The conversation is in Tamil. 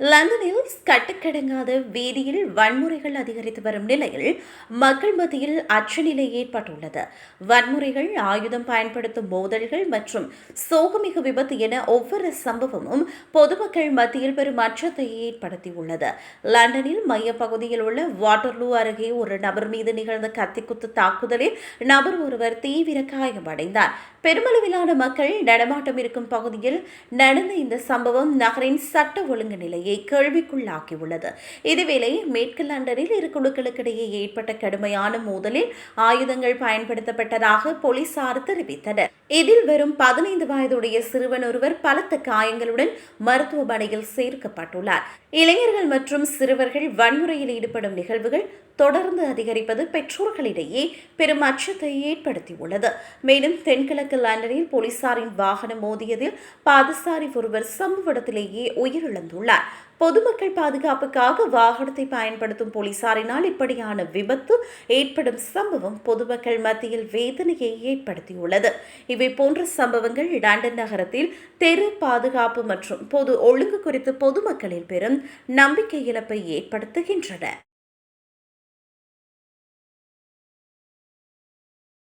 லண்டனில் கட்டுக்கடங்காத வீதியில் வன்முறைகள் அதிகரித்து வரும் நிலையில் மக்கள் மத்தியில் அச்சநிலை ஏற்பட்டுள்ளது. வன்முறைகள் ஆயுதம் பயன்படுத்தும் மோதல்கள் மற்றும் சோகமிகு விபத்து என ஒவ்வொரு சம்பவமும் பொதுமக்கள் மத்தியில் பெரும் அச்சத்தை ஏற்படுத்தியுள்ளது. லண்டனில் மையப்பகுதியில் உள்ள வாட்டர்லூ அருகே ஒரு நபர் மீது நிகழ்ந்த கத்திக்குத்து தாக்குதலில் நபர் ஒருவர் தீவிர காயமடைந்தார். பெருமளவிலான மக்கள் நடமாட்டம் இருக்கும் பகுதியில் நடந்த இந்த சம்பவம் நகரின் சட்ட ஒழுங்கு நிலையை கேள்விக்குள்ளாக்கியுள்ளது. இதேவேளை மேற்கு லண்டனில் இரு குழுக்களுக்கிடையே ஏற்பட்ட கடுமையான மோதலில் ஆயுதங்கள் பயன்படுத்தப்பட்டதாக போலீசார் தெரிவித்தனர். இதில் வெறும் பதினைந்து வயதுடைய சிறுவன் ஒருவர் பலத்த காயங்களுடன் மருத்துவமனையில் சேர்க்கப்பட்டுள்ளார். இளைஞர்கள் மற்றும் சிறுவர்கள் வன்முறையில் ஈடுபடும் நிகழ்வுகள் தொடர்ந்து அதிகரிப்பது பெற்றோர்களிடையே பெரும் அச்சத்தை ஏற்படுத்தியுள்ளது. மேலும் தென்கிழக்கு லண்டனில் போலீசாரின் வாகனம் மோதியதில் பாதசாரி ஒருவர் சம்பவ இடத்திலேயே உயிரிழந்துள்ளார். பொதுமக்கள் பாதுகாப்புக்காக வாகனத்தை பயன்படுத்தும் போலீசாரினால் இப்படியான விபத்து ஏற்படும் சம்பவம் பொதுமக்கள் மத்தியில் வேதனையை ஏற்படுத்தியுள்ளது. இவை போன்ற சம்பவங்கள் லண்டன் நகரத்தில் தெரு பாதுகாப்பு மற்றும் பொது ஒழுங்கு குறித்து பொதுமக்களில் பெரும் நம்பிக்கை இழப்பை ஏற்படுத்துகின்றன.